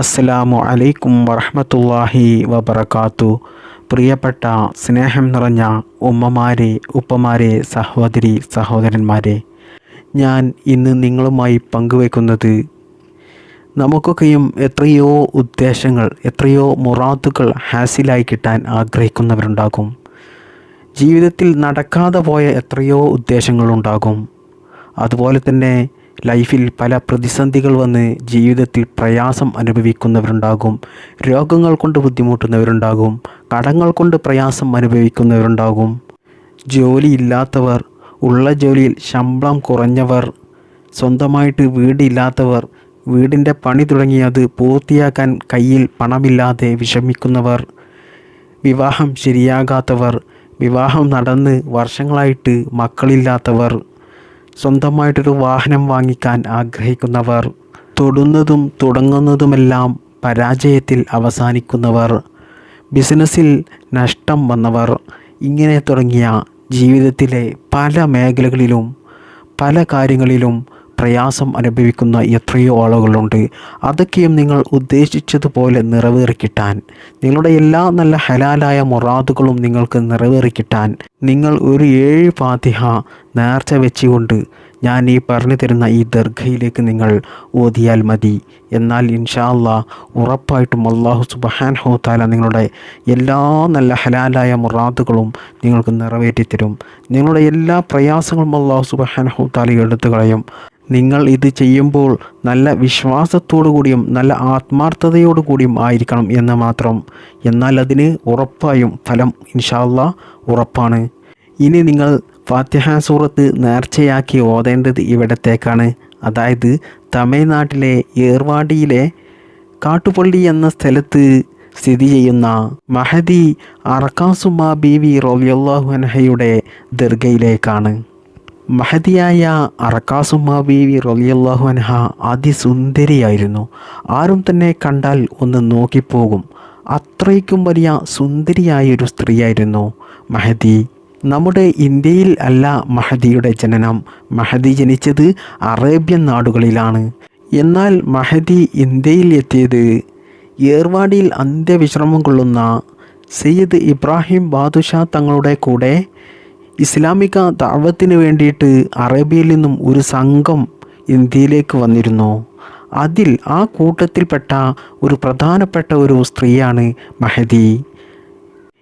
അസ്സലാമു അലൈക്കും വറഹമത്തല്ലാഹി വബർക്കാത്തു പ്രിയപ്പെട്ട സ്നേഹം നിറഞ്ഞ ഉമ്മമാരെ ഉപ്പമാരെ സഹോദരി സഹോദരന്മാരെ ഞാൻ ഇന്ന് നിങ്ങളുമായി പങ്കുവെക്കുന്നത് നമുക്കൊക്കെയും എത്രയോ ഉദ്ദേശങ്ങൾ എത്രയോ മുറാത്തുകൾ ഹാസിലായി കിട്ടാൻ ആഗ്രഹിക്കുന്നവരുണ്ടാകും. ജീവിതത്തിൽ നടക്കാതെ പോയ എത്രയോ ഉദ്ദേശങ്ങളുണ്ടാകും. അതുപോലെ തന്നെ ലൈഫിൽ പല പ്രതിസന്ധികൾ വന്ന് ജീവിതത്തിൽ പ്രയാസം അനുഭവിക്കുന്നവരുണ്ടാകും. രോഗങ്ങൾ കൊണ്ട് ബുദ്ധിമുട്ടുന്നവരുണ്ടാകും. കടങ്ങൾ കൊണ്ട് പ്രയാസം അനുഭവിക്കുന്നവരുണ്ടാകും. ജോലിയില്ലാത്തവർ ഉള്ള ജോലിയിൽ ശമ്പളം കുറഞ്ഞവർ സ്വന്തമായിട്ട് വീടില്ലാത്തവർ വീടിന്റെ പണി തുടങ്ങി അത് പൂർത്തിയാക്കാൻ കയ്യിൽ പണമില്ലാതെ വിഷമിക്കുന്നവർ വിവാഹം ശരിയാകാത്തവർ വിവാഹം നടന്ന് വർഷങ്ങളായിട്ട് മക്കളില്ലാത്തവർ സ്വന്തമായിട്ടൊരു വാഹനം വാങ്ങിക്കാൻ ആഗ്രഹിക്കുന്നവർ തൊടുന്നതും തുടങ്ങുന്നതുമെല്ലാം പരാജയത്തിൽ അവസാനിക്കുന്നവർ ബിസിനസ്സിൽ നഷ്ടം വന്നവർ ഇങ്ങനെ തുടങ്ങിയ ജീവിതത്തിലെ പല മേഖലകളിലും പല കാര്യങ്ങളിലും പ്രയാസം അനുഭവിക്കുന്ന എത്രയോ ആളുകളുണ്ട്. അതൊക്കെയും നിങ്ങൾ ഉദ്ദേശിച്ചതുപോലെ നിറവേറിക്കിട്ടാൻ നിങ്ങളുടെ എല്ലാ നല്ല ഹലാലായ മൊറാദുകളും നിങ്ങൾക്ക് നിറവേറിക്കിട്ടാൻ നിങ്ങൾ ഒരു ഏഴ് പാതിഹ നേർച്ച വെച്ചുകൊണ്ട് ഞാൻ ഈ പറഞ്ഞു തരുന്ന ഈ ദർഗയിലേക്ക് നിങ്ങൾ ഓതിയാൽ മതി. എന്നാൽ ഇൻഷാ അല്ലാ ഉറപ്പായിട്ടും അള്ളാഹു സുബഹാൻ ഹോത്താല നിങ്ങളുടെ എല്ലാ നല്ല ഹലാലായ മുറാദുകളും നിങ്ങൾക്ക് നിറവേറ്റിത്തരും. നിങ്ങളുടെ എല്ലാ പ്രയാസങ്ങളും അള്ളാഹു സുബഹാൻ ഹോത്താല എടുത്തു കളയും. നിങ്ങൾ ഇത് ചെയ്യുമ്പോൾ നല്ല വിശ്വാസത്തോടു കൂടിയും നല്ല ആത്മാർത്ഥതയോടു കൂടിയും ആയിരിക്കണം എന്ന് മാത്രം. എന്നാൽ അതിന് ഉറപ്പായും ഫലം ഇൻഷാല്ല ഉറപ്പാണ്. ഇനി നിങ്ങൾ ഫാത്തിഹ സൂറത്ത് നേർച്ചയാക്കി ഓതേണ്ടത് ഇവിടത്തേക്കാണ്. അതായത് തമിഴ്നാട്ടിലെ ഏർവാടിയിലെ കാട്ടുപള്ളി എന്ന സ്ഥലത്ത് സ്ഥിതി ചെയ്യുന്ന മഹദി അറക്കാസുമ ബീവി റോലിയല്ലാഹു അൻഹയുടെ ദർഗയിലേക്കാണ്. മഹതിയായ അറക്കാസുമ ബീവി റലിയല്ലാഹു അൻഹ അതിസുന്ദരിയായിരുന്നു. ആരും തന്നെ കണ്ടാൽ ഒന്ന് നോക്കിപ്പോകും. അത്രയ്ക്കും വലിയ സുന്ദരിയായൊരു സ്ത്രീയായിരുന്നു മഹദി. നമ്മുടെ ഇന്ത്യയിൽ അല്ല മഹദിയുടെ ജനനം. മഹദി ജനിച്ചത് അറേബ്യൻ നാടുകളിലാണ്. എന്നാൽ മഹദി ഇന്ത്യയിൽ എത്തിയത് ഏർവാടിയിൽ അന്ത്യവിശ്രമം കൊള്ളുന്ന സയ്യിദ് ഇബ്രാഹിം ബാദുഷാ തങ്ങളുടെ കൂടെ ഇസ്ലാമിക ദാവത്തിന് വേണ്ടിയിട്ട് അറേബ്യയിൽ നിന്നും ഒരു സംഘം ഇന്ത്യയിലേക്ക് വന്നിരുന്നു. അതിൽ ആ കൂട്ടത്തിൽപ്പെട്ട ഒരു പ്രധാനപ്പെട്ട ഒരു സ്ത്രീയാണ് മഹദി.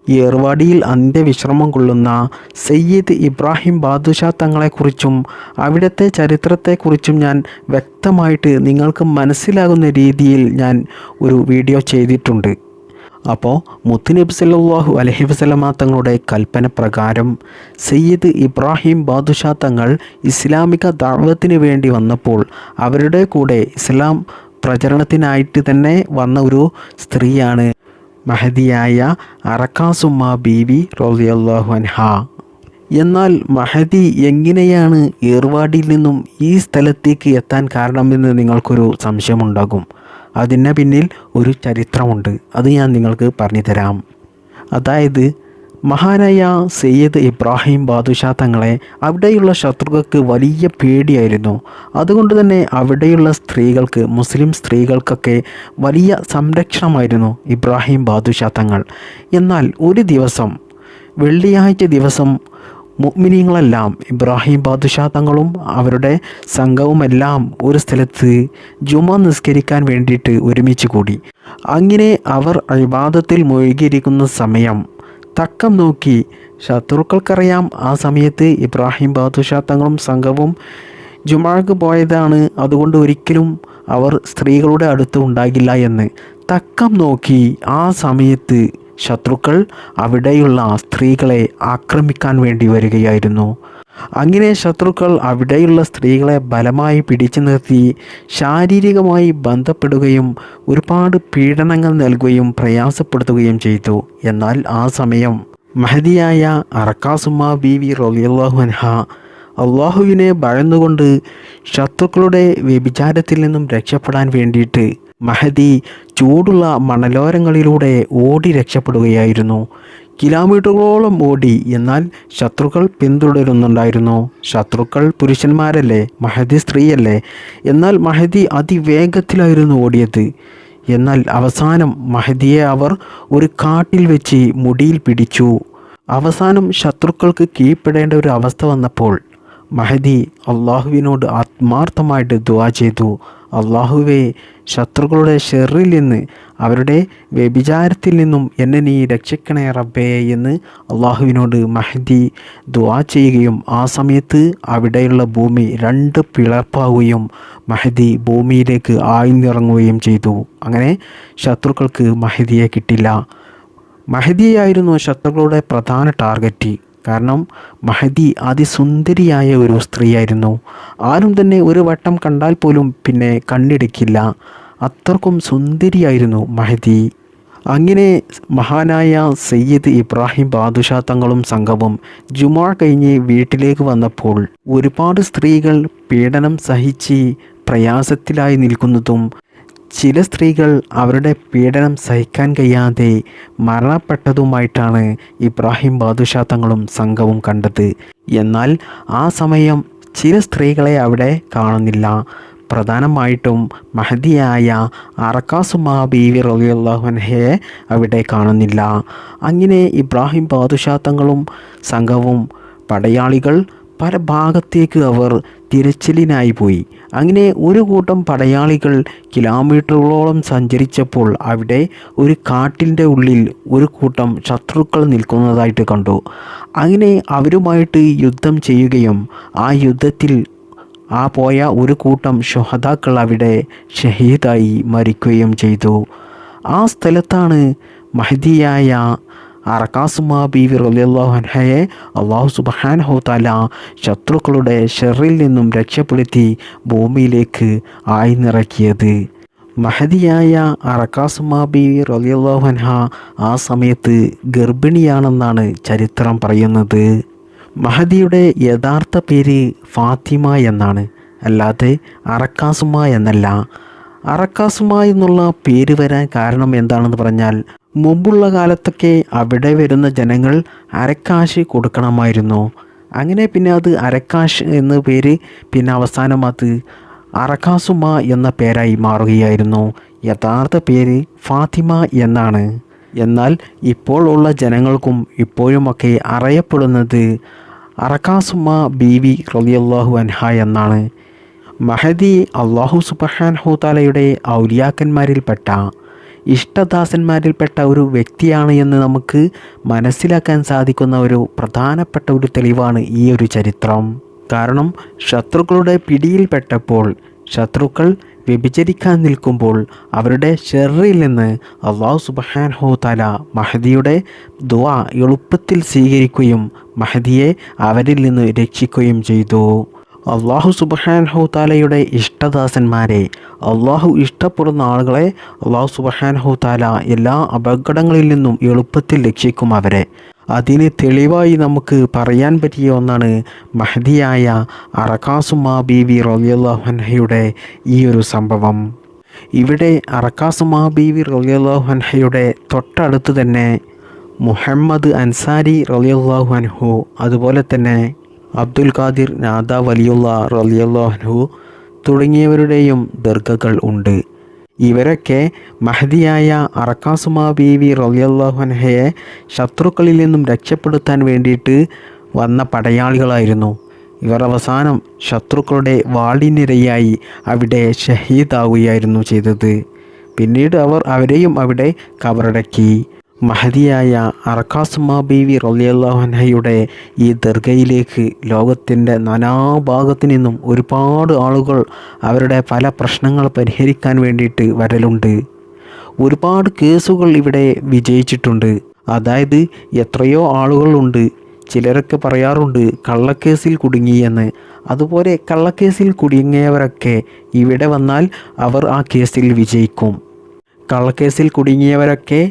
ഏർവാടിയിൽ അന്ത്യവിശ്രമം കൊള്ളുന്ന സയ്യിദ് ഇബ്രാഹിം ബാദുഷാ തങ്ങളെക്കുറിച്ചും അവിടുത്തെ ചരിത്രത്തെക്കുറിച്ചും ഞാൻ വ്യക്തമായിട്ട് നിങ്ങൾക്ക് മനസ്സിലാകുന്ന രീതിയിൽ ഞാൻ ഒരു വീഡിയോ ചെയ്തിട്ടുണ്ട്. അപ്പോൾ മുത്തുനബി സല്ലാഹു അലഹി വസ്ലമ തങ്ങളുടെ കൽപ്പന പ്രകാരം സയ്യിദ് ഇബ്രാഹിം ബാദുഷാ തങ്ങൾ ഇസ്ലാമിക ദാവത്തിന് വേണ്ടി വന്നപ്പോൾ അവരുടെ കൂടെ ഇസ്ലാം പ്രചരണത്തിനായിട്ട് തന്നെ വന്ന ഒരു സ്ത്രീയാണ് മഹദിയായ അറക്കാസുമ്മ ബീവി റോസിയല്ലാഹു അൻഹ. എന്നാൽ മഹദി എങ്ങനെയാണ് ഏർവാടിയിൽ നിന്നും ഈ സ്ഥലത്തേക്ക് എത്താൻ കാരണമെന്ന് നിങ്ങൾക്കൊരു സംശയമുണ്ടാകും. അതിന് പിന്നിൽ ഒരു ചരിത്രമുണ്ട്. അത് ഞാൻ നിങ്ങൾക്ക് പറഞ്ഞു തരാം അതായത് മഹാനായ സയ്യിദ് ഇബ്രാഹിം ബാദുഷാ തങ്ങളെ അവിടെയുള്ള ശത്രുക്കൾക്ക് വലിയ പേടിയായിരുന്നു. അതുകൊണ്ട് തന്നെ അവിടെയുള്ള സ്ത്രീകൾക്ക് മുസ്ലിം സ്ത്രീകൾക്കൊക്കെ വലിയ സംരക്ഷണമായിരുന്നു ഇബ്രാഹിം ബാദുഷാ തങ്ങൾ. എന്നാൽ ഒരു ദിവസം വെള്ളിയാഴ്ച ദിവസം മുഗ്മിനിങ്ങളെല്ലാം ഇബ്രാഹിം ബാദുഷാ തങ്ങളും അവരുടെ സംഘവുമെല്ലാം ഒരു സ്ഥലത്ത് ജുമ നിസ്കരിക്കാൻ വേണ്ടിയിട്ട് ഒരുമിച്ച് കൂടി. അങ്ങനെ അവർ അഴിബാദത്തിൽ മുഴുകിയിരിക്കുന്ന സമയം തക്കം നോക്കി ശത്രുക്കൾക്കറിയാം ആ സമയത്ത് ഇബ്രാഹിം ബാദുഷാ തങ്ങളും സംഘവും ജുമാക്ക് പോയതാണ്. അതുകൊണ്ട് ഒരിക്കലും അവർ സ്ത്രീകളുടെ അടുത്ത് ഉണ്ടാകില്ല എന്ന് തക്കം നോക്കി ആ സമയത്ത് ശത്രുക്കൾ അവിടെയുള്ള സ്ത്രീകളെ ആക്രമിക്കാൻ വേണ്ടി വരികയായിരുന്നു. അങ്ങനെ ശത്രുക്കൾ അവിടെയുള്ള സ്ത്രീകളെ ബലമായി പിടിച്ചു നിർത്തി ശാരീരികമായി ബന്ധപ്പെടുകയും ഒരുപാട് പീഡനങ്ങൾ നൽകുകയും പ്രയാസപ്പെടുത്തുകയും ചെയ്തു. എന്നാൽ ആ സമയം മഹതിയായ അറക്കാസുമ വി റലിയല്ലാഹു അൻഹ അള്ളാഹുവിനെ ഭയന്നുകൊണ്ട് ശത്രുക്കളുടെ വ്യഭിചാരത്തിൽ നിന്നും രക്ഷപ്പെടാൻ വേണ്ടിയിട്ട് മഹദി ചൂടുള്ള മണലോരങ്ങളിലൂടെ ഓടി രക്ഷപ്പെടുകയായിരുന്നു. കിലോമീറ്ററുകളോളം ഓടി എന്നാൽ ശത്രുക്കൾ പിന്തുടരുന്നുണ്ടായിരുന്നു. ശത്രുക്കൾ പുരുഷന്മാരല്ലേ? മഹദി സ്ത്രീയല്ലേ? എന്നാൽ മഹദി അതിവേഗത്തിലായിരുന്നു ഓടിയത്. എന്നാൽ അവസാനം മഹദിയെ അവർ ഒരു കാട്ടിൽ വെച്ച് മുടിയിൽ പിടിച്ചു. അവസാനം ശത്രുക്കൾക്ക് കീഴ്പ്പെടേണ്ട ഒരു അവസ്ഥ വന്നപ്പോൾ മഹദി അള്ളാഹുവിനോട് ആത്മാർത്ഥമായിട്ട് ദുവാ ചെയ്തു. അള്ളാഹുവെ ശത്രുക്കളുടെ ഷെറിൽ നിന്ന് അവരുടെ വ്യഭിചാരത്തിൽ നിന്നും എന്നെ നീ രക്ഷിക്കണേ റബ്ബേ എന്ന് അള്ളാഹുവിനോട് മഹദി ദുവാ ചെയ്യുകയും ആ സമയത്ത് അവിടെയുള്ള ഭൂമി രണ്ട് പിളർപ്പാവുകയും മഹദി ഭൂമിയിലേക്ക് ആഴ്ന്നിറങ്ങുകയും ചെയ്തു. അങ്ങനെ ശത്രുക്കൾക്ക് മഹദിയെ കിട്ടില്ല. മഹദിയായിരുന്നു ശത്രുക്കളുടെ പ്രധാന ടാർഗറ്റ്. കാരണം മഹദി അതിസുന്ദരിയായ ഒരു സ്ത്രീയായിരുന്നു. ആരും തന്നെ ഒരു വട്ടം കണ്ടാൽ പോലും പിന്നെ കണ്ണിടിക്കില്ല. അത്രക്കും സുന്ദരിയായിരുന്നു മഹദി. അങ്ങനെ മഹാനായ സയ്യിദ് ഇബ്രാഹിം ബാദുഷാ തങ്ങളും സംഘവും ജുമാ കഴിഞ്ഞ് വീട്ടിലേക്ക് വന്നപ്പോൾ ഒരുപാട് സ്ത്രീകൾ പീഡനം സഹിച്ച് പ്രയാസത്തിലായി നിൽക്കുന്നതും ചില സ്ത്രീകൾ അവരുടെ പീഡനം സഹിക്കാൻ കഴിയാതെ മരണപ്പെട്ടതുമായിട്ടാണ് ഇബ്രാഹിം ബാദുഷാ തങ്ങളും സംഘവും കണ്ടത്. എന്നാൽ ആ സമയം ചില സ്ത്രീകളെ അവിടെ കാണുന്നില്ല. പ്രധാനമായിട്ടും മഹദിയായ അറക്കാസുമാ ബീവി റലിയുള്ളഹൻഹയെ അവിടെ കാണുന്നില്ല. അങ്ങനെ ഇബ്രാഹിം ബാദുഷാ തങ്ങളും സംഘവും പടയാളികൾ പല ഭാഗത്തേക്ക് അവർ തിരച്ചിലിനായി പോയി. അങ്ങനെ ഒരു കൂട്ടം പടയാളികൾ കിലോമീറ്ററുകളോളം സഞ്ചരിച്ചപ്പോൾ അവിടെ ഒരു കാട്ടിന്റെ ഉള്ളിൽ ഒരു കൂട്ടം ശത്രുക്കൾ നിൽക്കുന്നതായിട്ട് കണ്ടു. അങ്ങനെ അവരുമായിട്ട് യുദ്ധം ചെയ്യുകയും ആ യുദ്ധത്തിൽ ആ പോയ ഒരു കൂട്ടം ഷുഹദാക്കൾ അവിടെ ഷഹീദായി മരിക്കുകയും ചെയ്തു. ആ സ്ഥലത്താണ് മഹദിയായ അറക്കാസുമാ ബീവി റലിയല്ലാഹൻഹയെ അള്ളാഹു സുബാൻഹു ഹോത്താല ശത്രുക്കളുടെ ഷെറിൽ നിന്നും രക്ഷപ്പെടുത്തി ഭൂമിയിലേക്ക് ആയിന്നിറക്കിയത് മഹദിയായ അറക്കാസുമാ ബീവി റലിയല്ലാഹൻഹ ആ സമയത്ത് ഗർഭിണിയാണെന്നാണ് ചരിത്രം പറയുന്നത്. മഹദിയുടെ യഥാർത്ഥ പേര് ഫാത്തിമ എന്നാണ്. അല്ലാതെ അറക്കാസുമ എന്നല്ല. അറക്കാസുമ എന്നുള്ള പേര് വരാൻ കാരണം എന്താണെന്ന് പറഞ്ഞാൽ മുമ്പുള്ള കാലത്തൊക്കെ അവിടെ വരുന്ന ജനങ്ങൾ അരക്കാശ് കൊടുക്കണമായിരുന്നു. അങ്ങനെ പിന്നെ അത് അരക്കാശ് എന്ന പേര് പിന്നെ അവസാനം അത് അറക്കാസുമ എന്ന പേരായി മാറുകയായിരുന്നു. യഥാർത്ഥ പേര് ഫാത്തിമ എന്നാണ്. എന്നാൽ ഇപ്പോൾ ഉള്ള ജനങ്ങൾക്കും ഇപ്പോഴുമൊക്കെ അറിയപ്പെടുന്നത് അറക്കാസുമ ബീവി റലിയല്ലാഹു അൻഹ എന്നാണ്. മഹദി അള്ളാഹു സുബഹാൻ ഹൂതാലയുടെ ഔലിയാക്കന്മാരിൽപ്പെട്ട ഇഷ്ടദാസന്മാരിൽപ്പെട്ട ഒരു വ്യക്തിയാണ് എന്ന് നമുക്ക് മനസ്സിലാക്കാൻ സാധിക്കുന്ന ഒരു പ്രധാനപ്പെട്ട ഒരു തെളിവാണ് ഈ ഒരു ചരിത്രം. കാരണം ശത്രുക്കളുടെ പിടിയിൽപ്പെട്ടപ്പോൾ ശത്രുക്കൾ വ്യഭിചരിക്കാൻ നിൽക്കുമ്പോൾ അവരുടെ ഷെറിൽ നിന്ന് അള്ളാഹു സുബഹാൻ ഹോതാല തല മഹദിയുടെ ദുവ എളുപ്പത്തിൽ സ്വീകരിക്കുകയും മഹദിയെ അവരിൽ നിന്ന് രക്ഷിക്കുകയും ചെയ്തു. അള്ളാഹു സുബഹാൻഹു താലയുടെ ഇഷ്ടദാസന്മാരെ അള്ളാഹു ഇഷ്ടപ്പെടുന്ന ആളുകളെ അള്ളാഹു സുബഹാൻഹു താല എല്ലാ അപകടങ്ങളിൽ നിന്നും എളുപ്പത്തിൽ രക്ഷിക്കും അവരെ. അതിന് തെളിവായി നമുക്ക് പറയാൻ പറ്റിയ ഒന്നാണ് മഹദിയായ അറക്കാസുമാ ബീവി റലിയല്ലാഹൻഹയുടെ ഈ ഒരു സംഭവം. ഇവിടെ അറക്കാസുമാ ബീവി റലിയല്ലാഹൻഹയുടെ തൊട്ടടുത്ത് തന്നെ മുഹമ്മദ് അൻസാരി റലിയല്ലാഹു അൻഹു അതുപോലെ തന്നെ അബ്ദുൽ ഖാദിർ നാദ വലിയുള്ള റലിയല്ലാഹു തുടങ്ങിയവരുടെയും ദർഗകൾ ഉണ്ട്. ഇവരൊക്കെ മഹദിയായ അറക്കാസുമാ ബീവി റലിയുള്ളഹനഹയെ ശത്രുക്കളിൽ നിന്നും രക്ഷപ്പെടുത്താൻ വേണ്ടിയിട്ട് വന്ന പടയാളികളായിരുന്നു. ഇവർ അവസാനം ശത്രുക്കളുടെ വാളിനിരയായി അവിടെ ഷഹീദാവുകയായിരുന്നു ചെയ്തത്. പിന്നീട് അവർ അവരെയും അവിടെ കബറടക്കി. മഹതിയായ അർക്കാസുമാ ബീവി റലിയല്ലാഹുനഹയുടെ ഈ ദർഗയിലേക്ക് ലോകത്തിന്റെ നാനാഭാഗത്തു നിന്നും ഒരുപാട് ആളുകൾ അവരുടെ പല പ്രശ്നങ്ങൾ പരിഹരിക്കാൻ വേണ്ടിയിട്ട് വരലുണ്ട്. ഒരുപാട് കേസുകൾ ഇവിടെ വിജയിച്ചിട്ടുണ്ട്. അതായത് എത്രയോ ആളുകളുണ്ട്. ചിലരൊക്കെ പറയാറുണ്ട് കള്ളക്കേസിൽ കുടുങ്ങിയെന്ന്. അതുപോലെ കള്ളക്കേസിൽ കുടുങ്ങിയവരൊക്കെ ഇവിടെ വന്നാൽ അവർ ആ കേസിൽ വിജയിക്കും. കള്ളക്കേസിൽ കുടുങ്ങിയവരൊക്കെ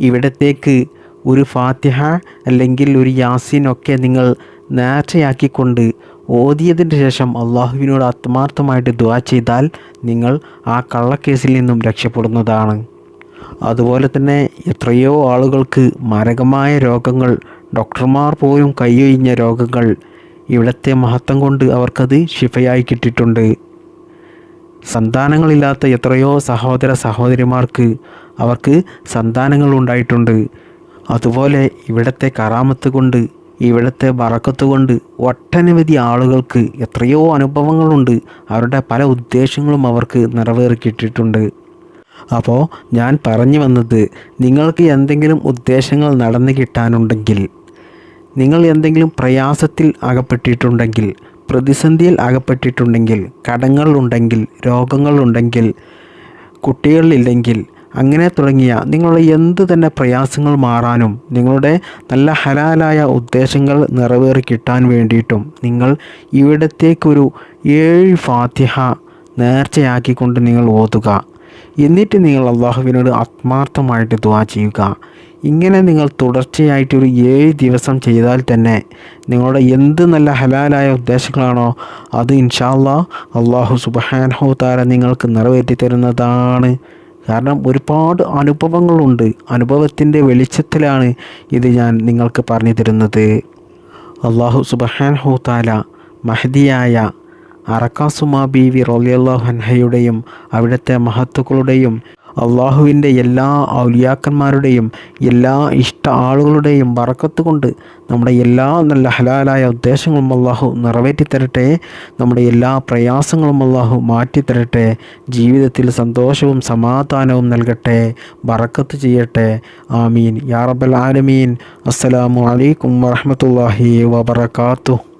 ഇവിടത്തേക്ക് ഒരു ഫാത്തിഹ അല്ലെങ്കിൽ ഒരു യാസീനൊക്കെ നിങ്ങൾ നേർച്ചയാക്കിക്കൊണ്ട് ഓതിയതിന് ശേഷം അള്ളാഹുവിനോട് ആത്മാർത്ഥമായിട്ട് ദുവാ ചെയ്താൽ നിങ്ങൾ ആ കള്ളക്കേസിൽ നിന്നും രക്ഷപ്പെടുന്നതാണ്. അതുപോലെ തന്നെ എത്രയോ ആളുകൾക്ക് മാരകമായ രോഗങ്ങൾ ഡോക്ടർമാർ പോലും കൈയൊഴിഞ്ഞ രോഗങ്ങൾ ഇവിടുത്തെ മഹത്വം കൊണ്ട് അവർക്കത് ശിഫയായി കിട്ടിയിട്ടുണ്ട്. സന്താനങ്ങളില്ലാത്ത എത്രയോ സഹോദര സഹോദരിമാർക്ക് അവർക്ക് സന്താനങ്ങൾ ഉണ്ടായിട്ടുണ്ട് അതുപോലെ ഇവിടത്തെ കറാമത്ത് കൊണ്ട് ഇവിടുത്തെ ബറക്കത്ത് കൊണ്ട് ഒട്ടനവധി ആളുകൾക്ക് എത്രയോ അനുഭവങ്ങളുണ്ട്. അവരുടെ പല ഉദ്ദേശങ്ങളും അവർക്ക് നിറവേറിക്കിട്ടിട്ടുണ്ട്. അപ്പോൾ ഞാൻ പറഞ്ഞു വന്നത് നിങ്ങൾക്ക് എന്തെങ്കിലും ഉദ്ദേശങ്ങൾ നടന്നു കിട്ടാനുണ്ടെങ്കിൽ നിങ്ങൾ എന്തെങ്കിലും പ്രയാസത്തിൽ അകപ്പെട്ടിട്ടുണ്ടെങ്കിൽ പ്രതിസന്ധിയിൽ അകപ്പെട്ടിട്ടുണ്ടെങ്കിൽ കടങ്ങളുണ്ടെങ്കിൽ രോഗങ്ങളുണ്ടെങ്കിൽ കുട്ടികളില്ലെങ്കിൽ അങ്ങനെ തുടങ്ങിയ നിങ്ങളുടെ എന്ത് തന്നെ പ്രയാസങ്ങൾ മാറാനും നിങ്ങളുടെ നല്ല ഹലാലായ ഉദ്ദേശങ്ങൾ നിറവേറി കിട്ടാൻ വേണ്ടിയിട്ടും നിങ്ങൾ ഇവിടത്തേക്കൊരു ഏഴ് ഫാത്തിഹ നേർച്ചയാക്കിക്കൊണ്ട് നിങ്ങൾ ഓതുക. എന്നിട്ട് നിങ്ങൾ അള്ളാഹുവിനോട് ആത്മാർത്ഥമായിട്ട് ദുവാ ചെയ്യുക. ഇങ്ങനെ നിങ്ങൾ തുടർച്ചയായിട്ട് ഒരു ഏഴ് ദിവസം ചെയ്താൽ തന്നെ നിങ്ങളുടെ എന്ത് നല്ല ഹലാലായ ഉദ്ദേശങ്ങളാണോ അത് ഇൻഷാല്ലാ അള്ളാഹു സുബഹാൻഹോ താര നിങ്ങൾക്ക് നിറവേറ്റി തരുന്നതാണ്. കാരണം ഒരുപാട് അനുഭവങ്ങളുണ്ട്. അനുഭവത്തിന്റെ വെളിച്ചത്തിലാണ് ഇത് ഞാൻ നിങ്ങൾക്ക് പറഞ്ഞു തരുന്നത്. അള്ളാഹു സുബഹാൻഹു താല മഹദിയായ അറക്കാസുമാ ബീവി റോലിയല്ലാഹു ഹൻഹയുടെയും അവിടുത്തെ മഹത്തുക്കളുടെയും അള്ളാഹുവിന്റെ എല്ലാ ഔലിയാക്കന്മാരുടെയും എല്ലാ ഇഷ്ട ആളുകളുടെയും വറക്കത്ത് കൊണ്ട് നമ്മുടെ എല്ലാ നല്ല ഹലാലായ ഉദ്ദേശങ്ങളും അള്ളാഹു നിറവേറ്റിത്തരട്ടെ നമ്മുടെ എല്ലാ പ്രയാസങ്ങളും അള്ളാഹു മാറ്റിത്തരട്ടെ ജീവിതത്തിൽ സന്തോഷവും സമാധാനവും നൽകട്ടെ വറക്കത്ത് ചെയ്യട്ടെ. ആമീൻ. യാ റബ്ബൽ ആലമീൻ. അസ്സലാമു അലൈക്കും വറഹ്മത്തുള്ളാഹി വബറകാതുഹു.